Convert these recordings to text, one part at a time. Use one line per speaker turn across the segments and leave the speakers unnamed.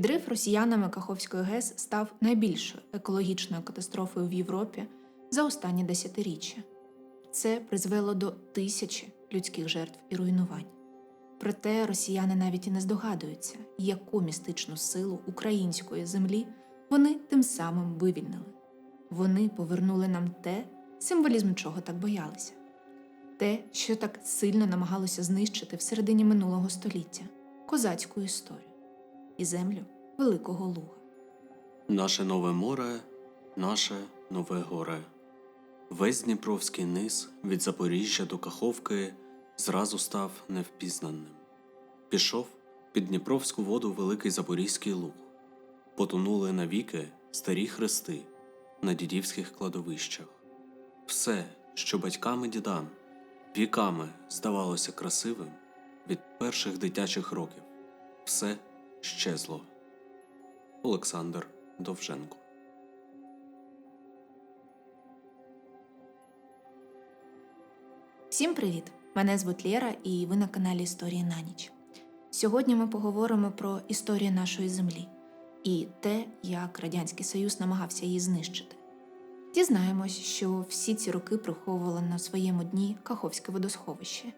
Підрив росіянами Каховської ГЕС став найбільшою екологічною катастрофою в Європі за останні десятиріччя. Це призвело до тисячі людських жертв і руйнувань. Проте росіяни навіть і не здогадуються, яку містичну силу української землі вони тим самим вивільнили. Вони повернули нам те, символізм чого так боялися, те, що так сильно намагалося знищити в середині минулого століття козацьку історію і землю Великого Луга.
Наше нове море, наше нове горе. Весь Дніпровський низ від Запоріжжя до Каховки зразу став невпізнаним. Пішов під Дніпровську воду великий Запорізький луг. Потонули навіки старі хрести на дідівських кладовищах. Все, що батькам і дідам віками здавалося красивим від перших дитячих років, все щезло. Олександр Довженко.
Всім привіт! Мене звуть Лєра, і ви на каналі Історії на ніч. Сьогодні ми поговоримо про історію нашої землі і те, як Радянський Союз намагався її знищити. Дізнаємось, що всі ці роки приховувало на своєму дні Каховське водосховище,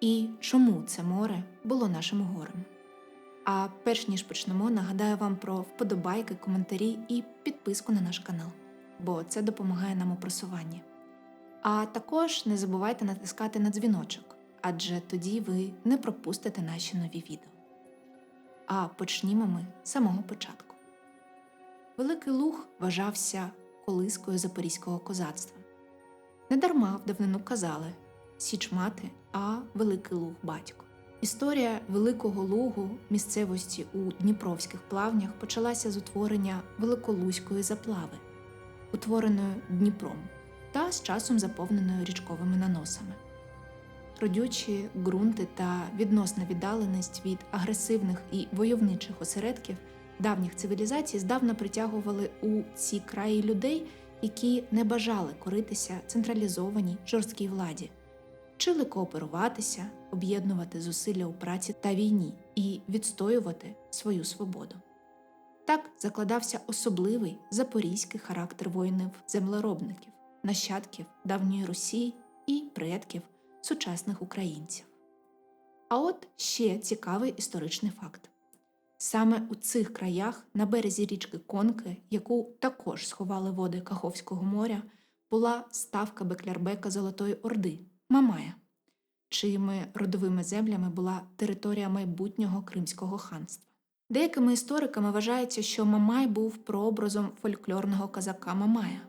і чому це море було нашим горем. А перш ніж почнемо, нагадаю вам про вподобайки, коментарі і підписку на наш канал, бо це допомагає нам у просуванні. А також не забувайте натискати на дзвіночок, адже тоді ви не пропустите наші нові відео. А почнімо ми з самого початку. Великий Луг вважався колискою запорізького козацтва. Недарма в давнину казали Січ мати, а Великий Луг батько. Історія Великого Лугу місцевості у Дніпровських плавнях почалася з утворення Великолузької заплави, утвореної Дніпром та з часом заповненою річковими наносами. Родючі ґрунти та відносна віддаленість від агресивних і войовничих осередків давніх цивілізацій здавна притягували у ці краї людей, які не бажали коритися централізованій жорсткій владі, вчили кооперуватися, об'єднувати зусилля у праці та війні і відстоювати свою свободу. Так закладався особливий запорізький характер воїнів-землеробників, нащадків давньої Русі і предків сучасних українців. А от ще цікавий історичний факт. Саме у цих краях, на березі річки Конки, яку також сховали води Каховського моря, була ставка Беклярбека Золотої Орди Мамая, чиїми родовими землями була територія майбутнього Кримського ханства. Деякими істориками вважається, що Мамай був прообразом фольклорного казака Мамая,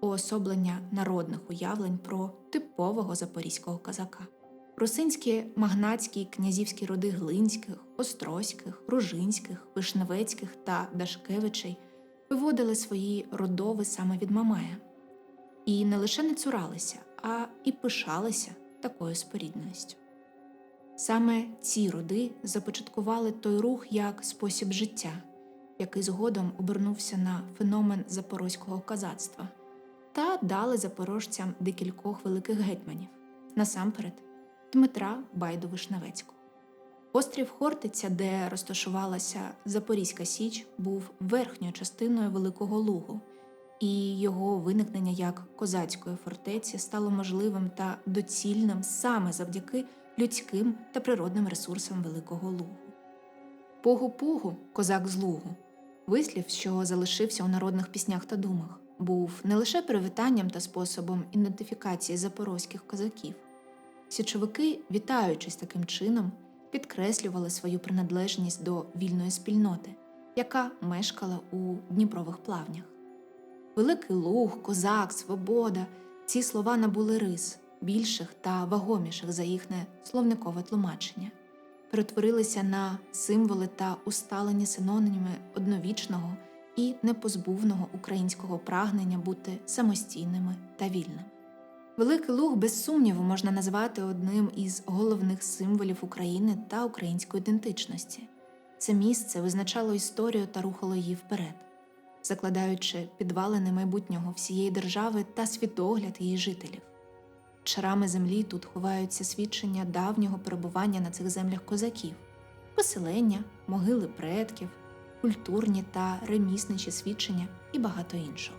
уособлення народних уявлень про типового запорізького казака. Русинські магнатські і князівські роди Глинських, Острозьких, Ружинських, Вишневецьких та Дашкевичей виводили свої родови саме від Мамая. І не лише не цуралися, а і пишалися такою спорідненістю. Саме ці роди започаткували той рух як спосіб життя, який згодом обернувся на феномен запорозького казацтва, та дали запорожцям декількох великих гетьманів, насамперед Дмитра Байду Вишневецького. Острів Хортиця, де розташувалася Запорізька Січ, був верхньою частиною Великого Лугу, і його виникнення як козацької фортеці стало можливим та доцільним саме завдяки людським та природним ресурсам Великого Лугу. Пугу-пугу, козак з Лугу, вислів, що залишився у народних піснях та думах, був не лише привітанням та способом ідентифікації запорозьких козаків. Січовики, вітаючись таким чином, підкреслювали свою приналежність до вільної спільноти, яка мешкала у Дніпрових плавнях. Великий луг, козак, свобода ці слова набули рис, більших та вагоміших за їхнє словникове тлумачення, перетворилися на символи та усталені синоніми одновічного і непозбувного українського прагнення бути самостійними та вільними. Великий Луг, без сумніву, можна назвати одним із головних символів України та української ідентичності. Це місце визначало історію та рухало її вперед, закладаючи підвалини майбутнього всієї держави та світогляд її жителів. Шарами землі тут ховаються свідчення давнього перебування на цих землях козаків, поселення, могили предків, культурні та ремісничі свідчення і багато іншого.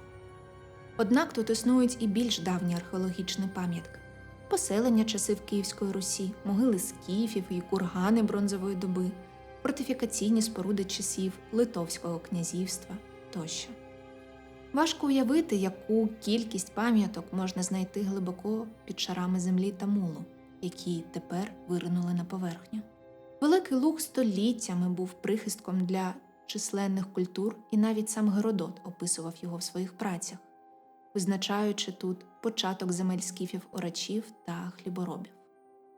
Однак тут існують і більш давні археологічні пам'ятки поселення часів Київської Русі, могили скіфів і кургани бронзової доби, фортифікаційні споруди часів Литовського князівства тощо. Важко уявити, яку кількість пам'яток можна знайти глибоко під шарами землі та мулу, які тепер виринули на поверхню. Великий луг століттями був прихистком для численних культур, і навіть сам Геродот описував його в своїх працях, визначаючи тут початок земель скіфів орачів та хліборобів.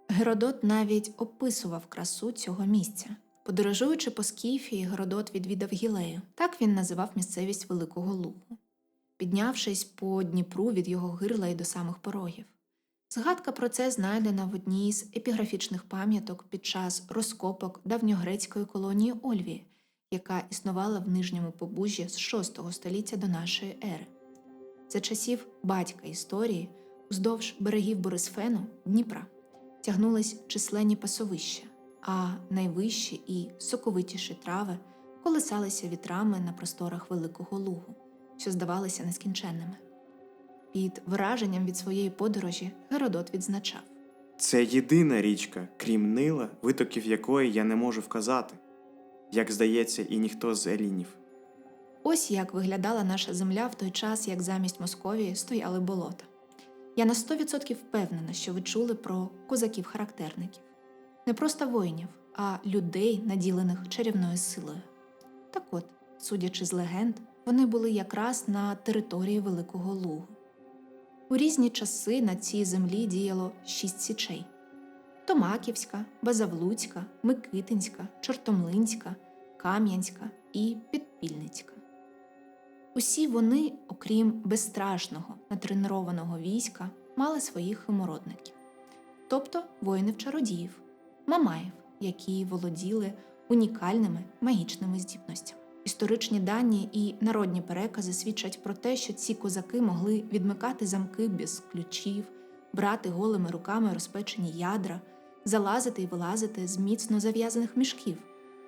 Геродот навіть описував красу цього місця. Подорожуючи по Скіфії, Геродот відвідав Гілею. Так він називав місцевість Великого Лугу, піднявшись по Дніпру від його гирла і до самих порогів. Згадка про це знайдена в одній з епіграфічних пам'яток під час розкопок давньогрецької колонії Ольвії, яка існувала в нижньому побужжі з VI століття до нашої ери. За часів батька історії, уздовж берегів Борисфену Дніпра тягнулись численні пасовища, а найвищі і соковитіші трави колисалися вітрами на просторах Великого Лугу, що здавалися нескінченними. Під враженням від своєї подорожі Геродот відзначав.
Це єдина річка, крім Нила, витоків якої я не можу вказати, як здається, і ніхто з елінів.
Ось як виглядала наша земля в той час, як замість Московії стояли болота. Я на 100% впевнена, що ви чули про козаків-характерників. Не просто воїнів, а людей, наділених чарівною силою. Так от, судячи з легенд, вони були якраз на території Великого Лугу. У різні часи на цій землі діяло шість січей: Томаківська, Базавлуцька, Микитинська, Чортомлинська, Кам'янська і Підпільницька. Усі вони, окрім безстрашного, натренованого війська, мали своїх химородників, тобто воїнів-чародіїв, мамаїв, які володіли унікальними магічними здібностями. Історичні дані і народні перекази свідчать про те, що ці козаки могли відмикати замки без ключів, брати голими руками розпечені ядра, залазити і вилазити з міцно зав'язаних мішків,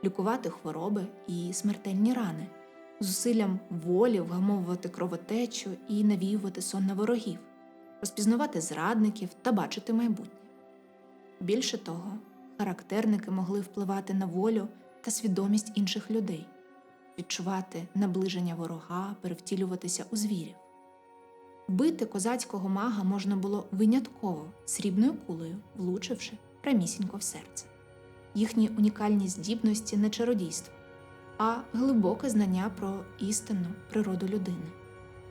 лікувати хвороби і смертельні рани, зусиллям волі вгамовувати кровотечу і навіювати сон на ворогів, розпізнавати зрадників та бачити майбутнє. Більше того, характерники могли впливати на волю та свідомість інших людей відчувати наближення ворога, перевтілюватися у звірів. Вбити козацького мага можна було винятково срібною кулею, влучивши прямісінько в серце. Їхні унікальні здібності не чародійство, а глибоке знання про істинну природу людини,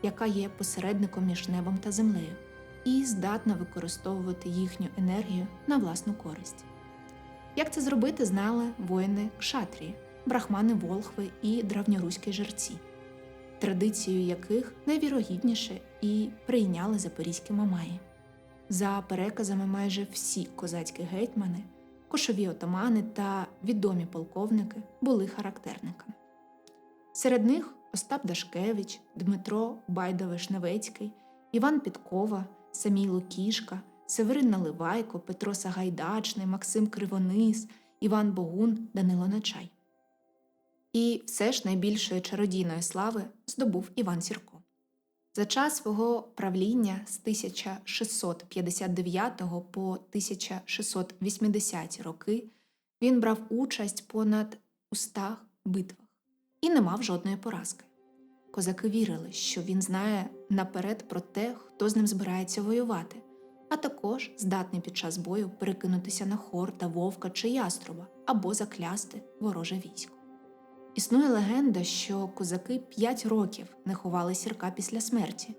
яка є посередником між небом та землею, і здатна використовувати їхню енергію на власну користь. Як це зробити, знали воїни Кшатрії, брахмани Волхви і древньоруські жерці, традицію яких найвірогідніше і прийняли запорізькі мамаї. За переказами, майже всі козацькі гетьмани, кошові отамани та відомі полковники були характерниками. Серед них Остап Дашкевич, Дмитро Байда-Вишневецький, Іван Підкова, Самій Лукішка, Северин Наливайко, Петро Сагайдачний, Максим Кривонис, Іван Богун, Данило Нечай. І все ж найбільшої чародійної слави здобув Іван Сірко. За час свого правління з 1659 по 1680 роки він брав участь понад у стах битвах і не мав жодної поразки. Козаки вірили, що він знає наперед про те, хто з ним збирається воювати, а також здатний під час бою перекинутися на хор та вовка чи яструба або заклясти вороже військо. Існує легенда, що козаки п'ять років не ховали сірка після смерті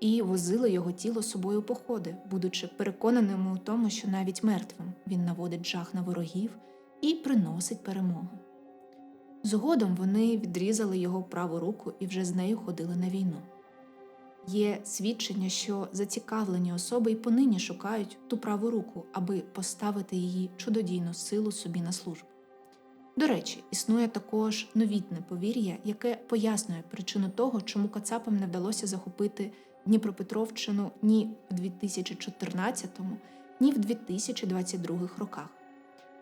і возили його тіло собою походи, будучи переконаними у тому, що навіть мертвим він наводить жах на ворогів і приносить перемогу. Згодом вони відрізали його праву руку і вже з нею ходили на війну. Є свідчення, що зацікавлені особи й понині шукають ту праву руку, аби поставити її чудодійну силу собі на службу. До речі, існує також новітне повір'я, яке пояснює причину того, чому Кацапам не вдалося захопити Дніпропетровщину ні в 2014, ні в 2022 роках.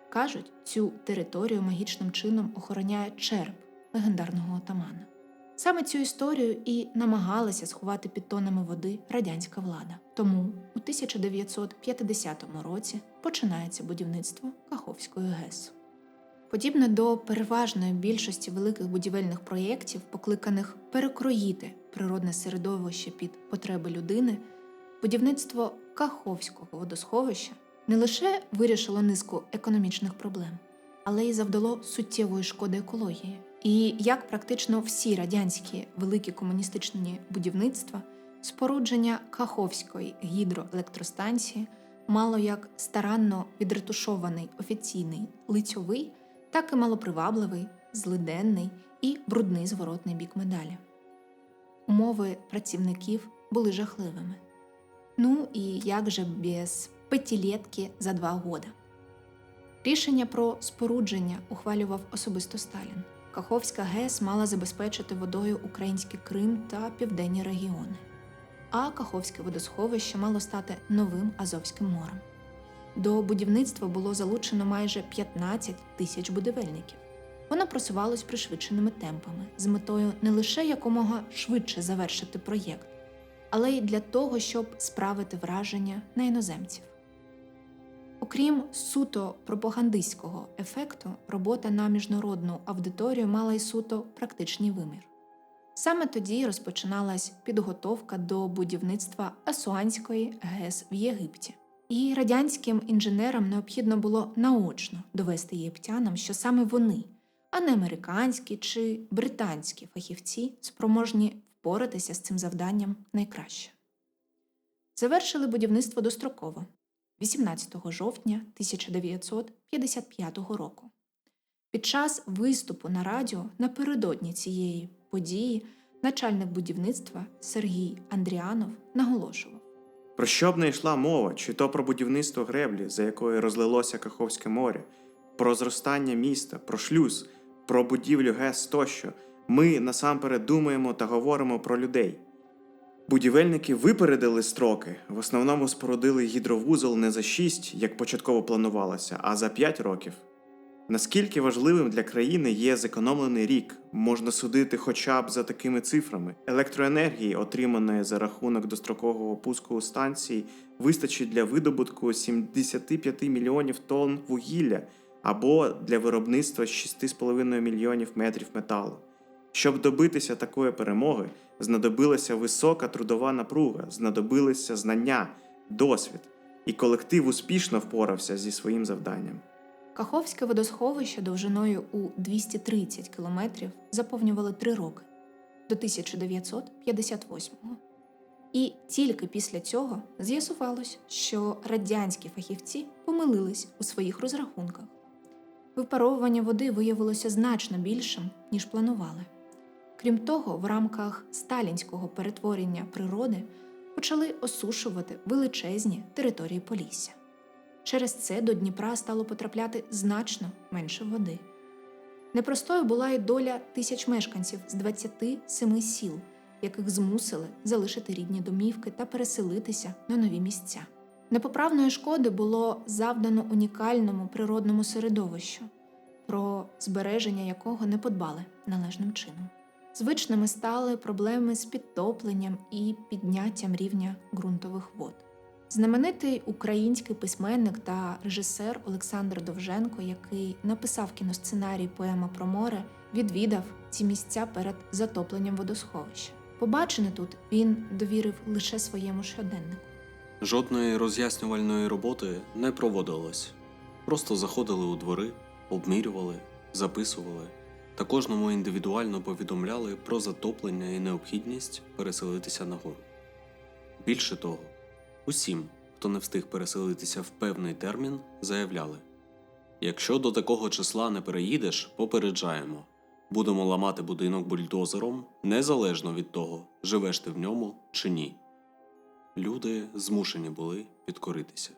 Кажуть, цю територію магічним чином охороняє череп, легендарного отамана. Саме цю історію і намагалася сховати під тонами води радянська влада. Тому у 1950 році починається будівництво Каховської ГЕС. Подібно до переважної більшості великих будівельних проєктів, покликаних перекроїти природне середовище під потреби людини, будівництво Каховського водосховища не лише вирішило низку економічних проблем, але й завдало суттєвої шкоди екології. І як практично всі радянські великі комуністичні будівництва, спорудження Каховської гідроелектростанції мало як старанно відретушований офіційний лицьовий, так і малопривабливий, злиденний і брудний зворотний бік медалі. Умови працівників були жахливими. Ну і як же без п'ятилетки за два года. Рішення про спорудження ухвалював особисто Сталін. Каховська ГЕС мала забезпечити водою український Крим та південні регіони. А Каховське водосховище мало стати новим Азовським морем. До будівництва було залучено майже 15 тисяч будівельників. Воно просувалось пришвидшеними темпами з метою не лише якомога швидше завершити проєкт, але й для того, щоб справити враження на іноземців. Окрім суто пропагандистського ефекту, робота на міжнародну аудиторію мала й суто практичний вимір. Саме тоді розпочиналась підготовка до будівництва Асуанської ГЕС в Єгипті. І радянським інженерам необхідно було наочно довести єгиптянам, що саме вони, а не американські чи британські фахівці, спроможні впоратися з цим завданням найкраще. Завершили будівництво достроково 18 жовтня 1955 року. Під час виступу на радіо напередодні цієї події начальник будівництва Сергій Андріанов наголошував.
Про що б не йшла мова, чи то про будівництво греблі, за якою розлилося Каховське море, про зростання міста, про шлюз, про будівлю ГЕС тощо, ми насамперед думаємо та говоримо про людей. Будівельники випередили строки, в основному спорудили гідровузол не за 6, як початково планувалося, а за 5 років. Наскільки важливим для країни є зекономлений рік, можна судити хоча б за такими цифрами. Електроенергії, отриманої за рахунок дострокового пуску станції, вистачить для видобутку 75 мільйонів тонн вугілля або для виробництва 6,5 мільйонів метрів металу. Щоб добитися такої перемоги, знадобилася висока трудова напруга, знадобилися знання, досвід, і колектив успішно впорався зі своїм завданням.
Каховське водосховище довжиною у 230 кілометрів заповнювали три роки до 1958-го. І тільки після цього з'ясувалось, що радянські фахівці помилились у своїх розрахунках. Випаровування води виявилося значно більшим, ніж планували. Крім того, в рамках сталінського перетворення природи почали осушувати величезні території Полісся. Через це до Дніпра стало потрапляти значно менше води. Непростою була й доля тисяч мешканців з 27 сіл, яких змусили залишити рідні домівки та переселитися на нові місця. Непоправної шкоди було завдано унікальному природному середовищу, про збереження якого не подбали належним чином. Звичними стали проблеми з підтопленням і підняттям рівня ґрунтових вод. Знаменитий український письменник та режисер Олександр Довженко, який написав кіносценарій Поема про море, відвідав ці місця перед затопленням водосховища. Побачене тут він довірив лише своєму щоденнику.
Жодної роз'яснювальної роботи не проводилось. Просто заходили у двори, обмірювали, записували та кожному індивідуально повідомляли про затоплення і необхідність переселитися нагору. Більше того, усім, хто не встиг переселитися в певний термін, заявляли: якщо до такого числа не переїдеш, попереджаємо. Будемо ламати будинок бульдозером незалежно від того, живеш ти в ньому чи ні. Люди змушені були підкоритися.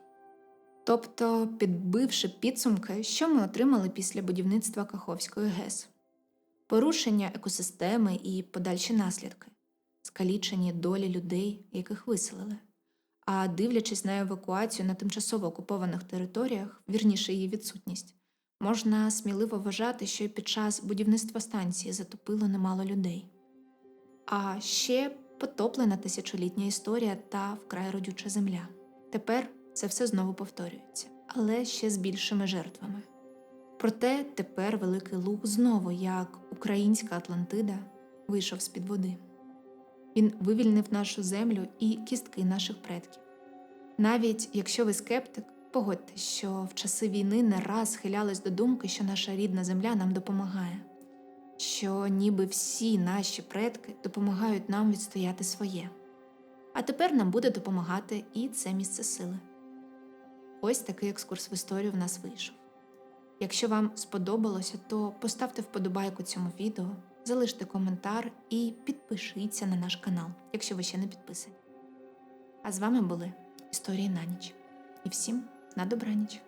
Тобто, підбивши підсумки, що ми отримали після будівництва Каховської ГЕС: порушення екосистеми і подальші наслідки, скалічені долі людей, яких виселили. А дивлячись на евакуацію на тимчасово окупованих територіях, вірніше її відсутність, Можна сміливо вважати, що під час будівництва станції затопило немало людей. А ще потоплена тисячолітня історія та вкрай родюча земля. Тепер це все знову повторюється, але ще з більшими жертвами. Проте тепер Великий Луг знову, як українська Атлантида, вийшов з-під води. Він вивільнив нашу землю і кістки наших предків. Навіть якщо ви скептик, погодьтесь, що в часи війни не раз схилялись до думки, що наша рідна земля нам допомагає, що ніби всі наші предки допомагають нам відстояти своє. А тепер нам буде допомагати і це місце сили. Ось такий екскурс в історію в нас вийшов. Якщо вам сподобалося, то поставте вподобайку цьому відео, залиште коментар і підпишіться на наш канал, якщо ви ще не підписані. А з вами були Історії на ніч. І всім на добраніч!